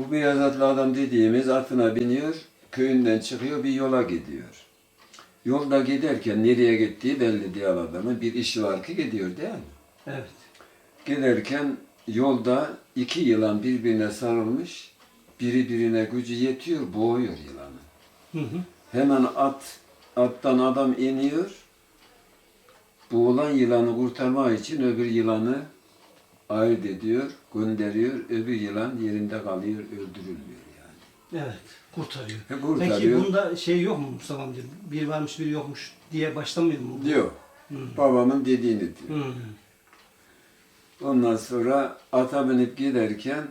Bu beyaz atlı adam dediğimiz atına biniyor, köyünden çıkıyor bir yola gidiyor. Yolda giderken nereye gittiği belli değil adamın. Bir işi var ki gidiyor değil mi? Evet. Giderken yolda iki yılan birbirine sarılmış. Biri birine gücü yetiyor, boğuyor yılanı. Hı hı. Hemen at, attan adam iniyor. Boğulan yılanı kurtarmak için öbür yılanı ayırt ediyor, gönderiyor. Öbür yılan yerinde kalıyor, öldürülmüyor yani. Evet. Kurtarıyor. E, Peki kurtarıyor. bunda şey yok mu Mustafa amca? Bir varmış bir yokmuş diye başlamıyor mu? Diyor. Hı. Babamın dediğini diyor. Hı. Ondan sonra ata binip giderken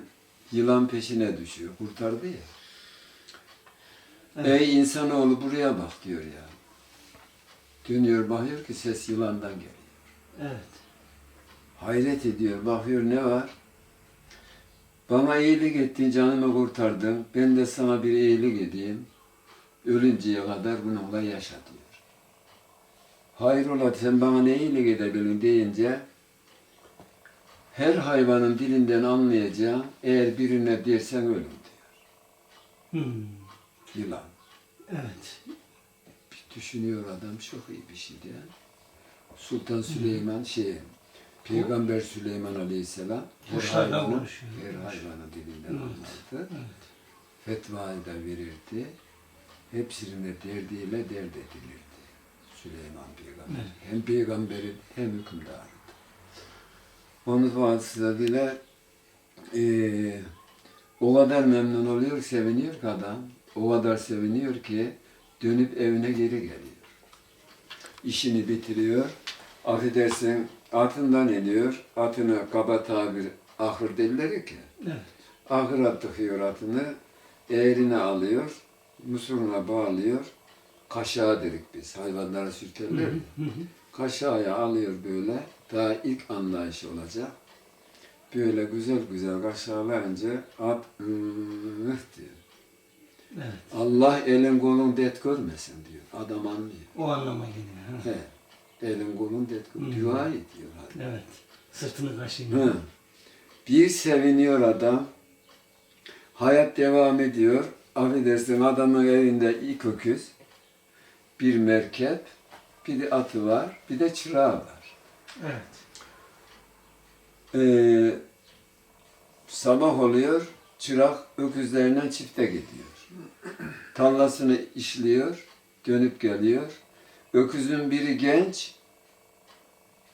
yılan peşine düşüyor. Kurtardı ya. Evet. Ey insanoğlu buraya bak diyor ya. Dönüyor bakıyor ki ses yılandan geliyor. Evet. Hayret ediyor, bakıyor ne var? Bana iyilik ettin, canımı kurtardın. Ben de sana bir iyilik edeyim. Ölünceye kadar bununla yaşa diyor. Hayrola sen bana ne iyilik edebilin deyince her hayvanın dilinden anlayacağım. Eğer birine dersen ölüm diyor. Hı. Yılan. Evet. Bir düşünüyor adam çok iyi bir şey diye. Sultan Süleyman şey, Peygamber Süleyman Aleyhisselam her hayvanı, her hayvanı dilinden anlardı. Fetvayı da verirdi. Hepsini derdiyle dert edilirdi. Süleyman Peygamber. Hem peygamberi hem hükümdarı. Onun vasıtasıyla eee o kadar memnun oluyor, seviniyor ki adam. O kadar seviniyor ki dönüp evine geri geliyor. İşini bitiriyor. Affedersin atından iniyor. Atını kaba tabir ahır derler ki. Evet. Ahıra tıkıyor atını. Eğrine alıyor. Musuruna bağlıyor. Kaşağı dedik biz. Hayvanlara sürterler. ya. Kaşağıya alıyor böyle. Daha ilk anlayışı olacak. Böyle güzel güzel kaşağılayınca at "Ih" diyor. Evet. Allah elin kolun det görmesin diyor. Adam anlıyor. O anlama geliyor. ha. Elin kolun görmesin. Dua ediyor. hadi. Evet. Sırtını kaşıyın. Hı. Bir seviniyor adam. Hayat devam ediyor. Affedersin adamın elinde ilk öküz. Bir merkep. Bir de atı var. Bir de çırağı var. Evet. Ee, sabah oluyor. Çırak öküzlerinden çifte gidiyor. Tallasını işliyor. Dönüp geliyor. Öküzün biri genç.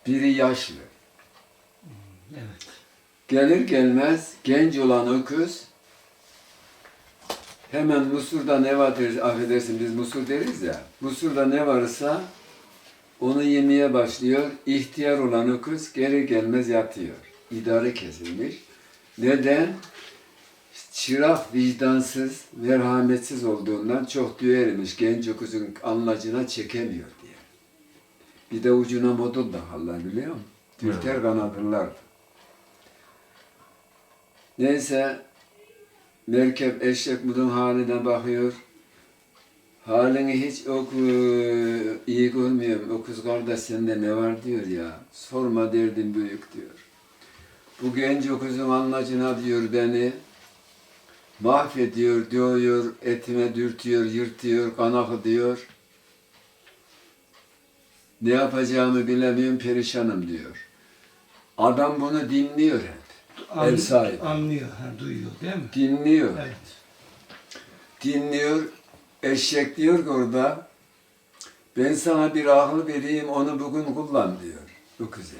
Biri yaşlı. Evet. Gelir gelmez genç olan öküz hemen musurda ne vardır, affedersin biz musur deriz ya, musurda ne varsa onu yemeye başlıyor. İhtiyar olan öküz geri gelmez yatıyor. İdare kesilmiş. Neden? Çırak vicdansız, merhametsiz olduğundan çok düğermiş. Genç öküzün anlacına çekemiyor diye. Bir de ucuna modul da hallar biliyor musun? Dürter kanadırlar. Neyse merkep eşek budun haline bakıyor. Halini hiç ok iyi görmüyorum. O kız kardeş sende ne var diyor ya. Sorma derdin büyük diyor. Bu genç okuzun anlacına diyor beni. Mahvediyor, diyor, etime dürtüyor, yırtıyor, kan akıtıyor. Ne yapacağımı bilemiyorum, perişanım diyor. Adam bunu dinliyor hep. An- Ev sahibi. Anlıyor, ha, duyuyor değil mi? Dinliyor. Evet. dinliyor. Eşek diyor ki orada ben sana bir akıl vereyim onu bugün kullan diyor öküze.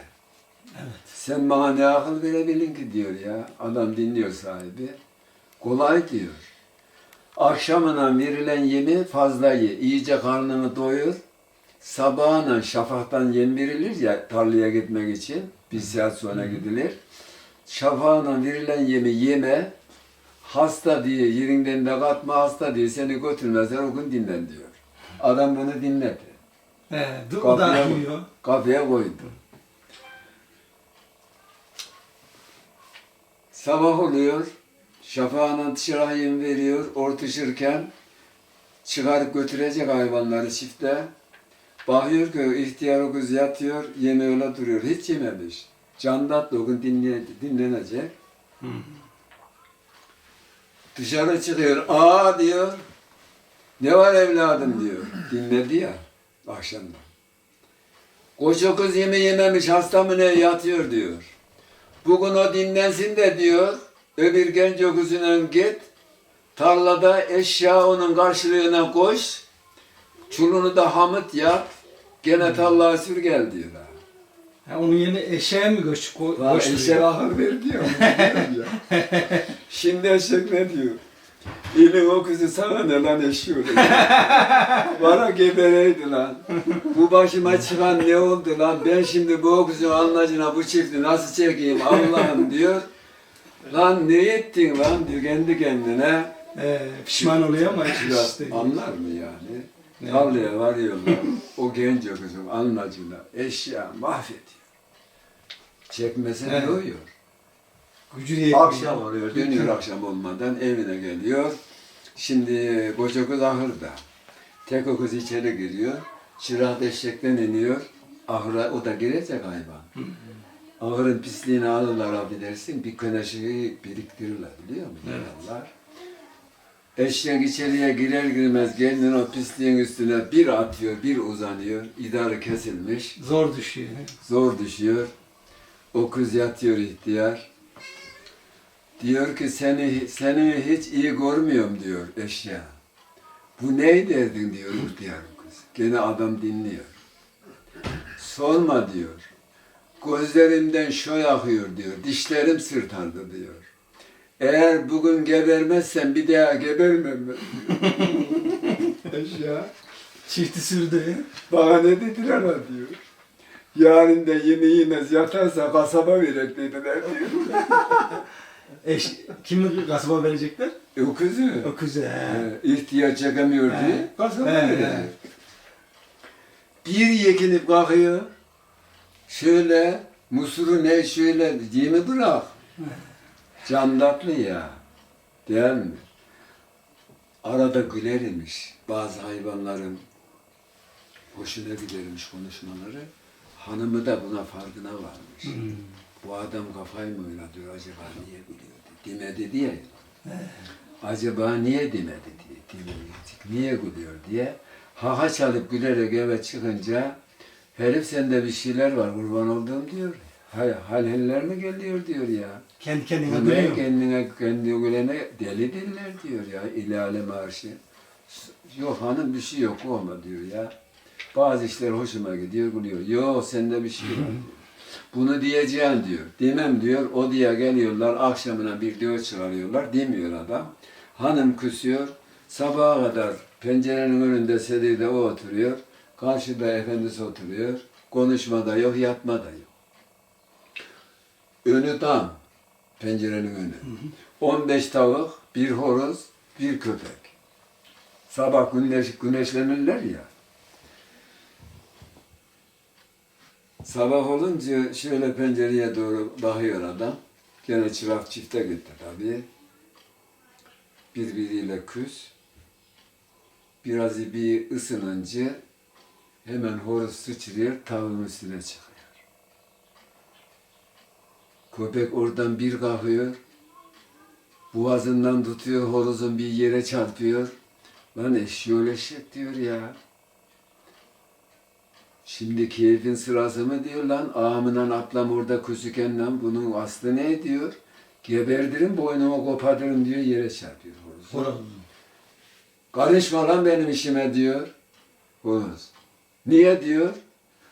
Evet. Sen bana ne akıl verebilin ki diyor ya. Adam dinliyor sahibi. Kolay diyor. Akşamına verilen yemi fazla ye. İyice karnını doyur. Sabahına şafaktan yem verilir ya tarlaya gitmek için. Bir saat sonra gidilir. Şafağına verilen yemi yeme. Hasta diye yerinden de katma hasta diye seni götürmezler o gün dinlen diyor. Adam bunu dinledi. He, Kafaya, kafaya koydu. Sabah oluyor. Şafağına çırağı yem veriyor. Ortuşurken çıkarıp götürecek hayvanları çifte. Bakıyor ki ihtiyar o kız yatıyor, yemi öyle duruyor. Hiç yememiş. Candat gün dinle, dinlenecek. Hı. Dışarı çıkıyor. Aa diyor. Ne var evladım diyor. Dinledi ya akşamda. Koca kız yeme yememiş hasta mı ne yatıyor diyor. Bugün o dinlensin de diyor. Öbür genç öküzüne git. Tarlada eşya onun karşılığına koş. Çulunu da hamıt yap. Gene tarlaya sür gel diyor. ha. Onun yerine eşeğe mi göç, ko- Lan koşturuyor? eşek ahır ver diyor. Şimdi eşek ne diyor? İlin o kızı sana ne lan eşiyor. Bana gebereydi lan. Bu başıma çıkan ne oldu lan? Ben şimdi bu okuzun anlacına bu çifti nasıl çekeyim Allah'ım diyor. Lan ne ettin lan diyor kendi kendine. Ee, pişman oluyor ama işte. anlar mı yani? Ne? Tarlaya varıyorlar. o genç kızın anlacına eşya mahvediyor. Çekmese Evet. doyuyor. Gücü de yetmiyor. Akşam oluyor, dönüyor akşam olmadan evine geliyor. Şimdi koca kız ahırda. Tek o kız içeri giriyor. Çırak eşekten iniyor. Ahıra o da girecek hayvan. Ahırın pisliğini alırlar affedersin. Bir köneşeyi biriktirirler biliyor musun? Yallar. Eşek içeriye girer girmez kendini o pisliğin üstüne bir atıyor, bir uzanıyor. İdarı kesilmiş. Zor düşüyor. Zor düşüyor. O kız yatıyor ihtiyar. Diyor ki seni seni hiç iyi görmüyorum diyor eşya. Bu ne derdin diyor ihtiyar kız. Gene adam dinliyor. Sorma diyor. Gözlerimden şoy akıyor diyor. Dişlerim sırtardı diyor. Eğer bugün gebermezsen bir daha gebermem ben eşya. Çifti sürdü. Bana ne dediler ha diyor. Yarın da yeni yemez yatarsa kasaba verek dediler diyor. Eş, kimi kasaba verecekler? E, o kızı. O kızı. he. E, ihtiyaç çekemiyor diye kasaba he. Bir yekinip kalkıyor. Şöyle musuru ne şöyle yemi bırak. Can tatlı ya. Değil mi? Arada güler imiş. Bazı hayvanların hoşuna gidermiş konuşmaları. Hanımı da buna farkına varmış. Hmm. Bu adam kafayı mı oynatıyor acaba niye diye. Demedi diye. Acaba niye demedi diye. Demeyecek. Niye gülüyor diye. Haka çalıp gülerek eve çıkınca herif sende bir şeyler var kurban olduğum diyor. Hal, hal heller mi geliyor diyor ya. Kendi kendine Ne gülüyor. kendine kendi gülene deli diller diyor ya ilale marşı. Yok hanım bir şey yok olma diyor ya. Bazı işler hoşuma gidiyor gülüyor. Yok sende bir şey var diyor. Bunu diyeceğim diyor. Demem diyor. O diye geliyorlar akşamına bir diyor çıkarıyorlar. Demiyor adam. Hanım küsüyor. Sabaha kadar pencerenin önünde sedide o oturuyor. Karşıda efendisi oturuyor. Konuşma da yok, yatma da yok. Önü tam. Pencerenin önü. 15 tavuk, bir horoz, bir köpek. Sabah güneş, güneşlenirler ya. Sabah olunca şöyle pencereye doğru bakıyor adam. Gene çırak çifte gitti tabii. Birbiriyle küs. Biraz bir ısınınca hemen horoz sıçrıyor, tavuğun üstüne çıkıyor. Köpek oradan bir kalkıyor. Boğazından tutuyor, horozun bir yere çarpıyor. Lan eşyol eşek diyor ya. Şimdi keyfin sırası mı diyor lan ağamından atlam orada küsüken lan bunun aslı ne diyor? Geberdirin boynumu kopartırım diyor yere çarpıyor horoz. Horoz. Karışma lan benim işime diyor. Horoz. Niye diyor?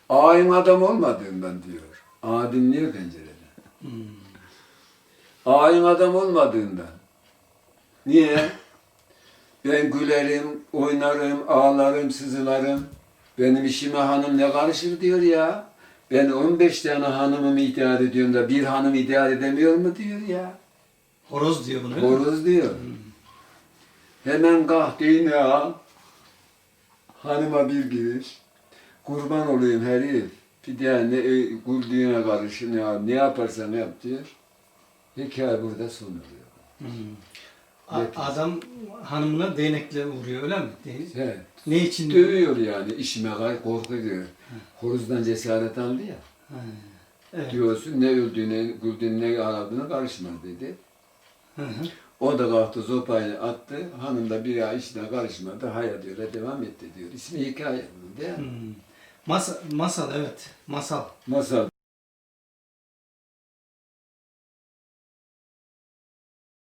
Ağayın adam olmadığından diyor. Ağa dinliyor pencerede. Hmm. Ağayın adam olmadığından. Niye? Ben gülerim, oynarım, ağlarım, sızılarım. Benim işime hanım ne karışır diyor ya. Ben 15 tane hanımımı itaat ediyorum da bir hanım itaat edemiyor mu diyor ya. Horoz diyor bunu. Horoz diyor. Hemen kalk iğne al. Hanıma bir giriş. Kurban olayım herif. Bir daha ne e, güldüğüne karışın ya. Ne yaparsan yap diyor. Hikaye burada son oluyor. A- adam hanımına değnekle vuruyor öyle mi? Değnek. Evet. Ne için? Dövüyor yani. işime kay korkuyor. Horozdan cesaret aldı ya. Evet. Diyorsun ne öldüğüne, güldüğüne, ne aradığına karışma dedi. Hı hı. O da kalktı sopayı attı. Hanım da bir ay işine karışmadı. Hayat öyle devam etti diyor. İsmi hikaye bunun değil mi? Hmm. Masal, masal evet. Masal. Masal.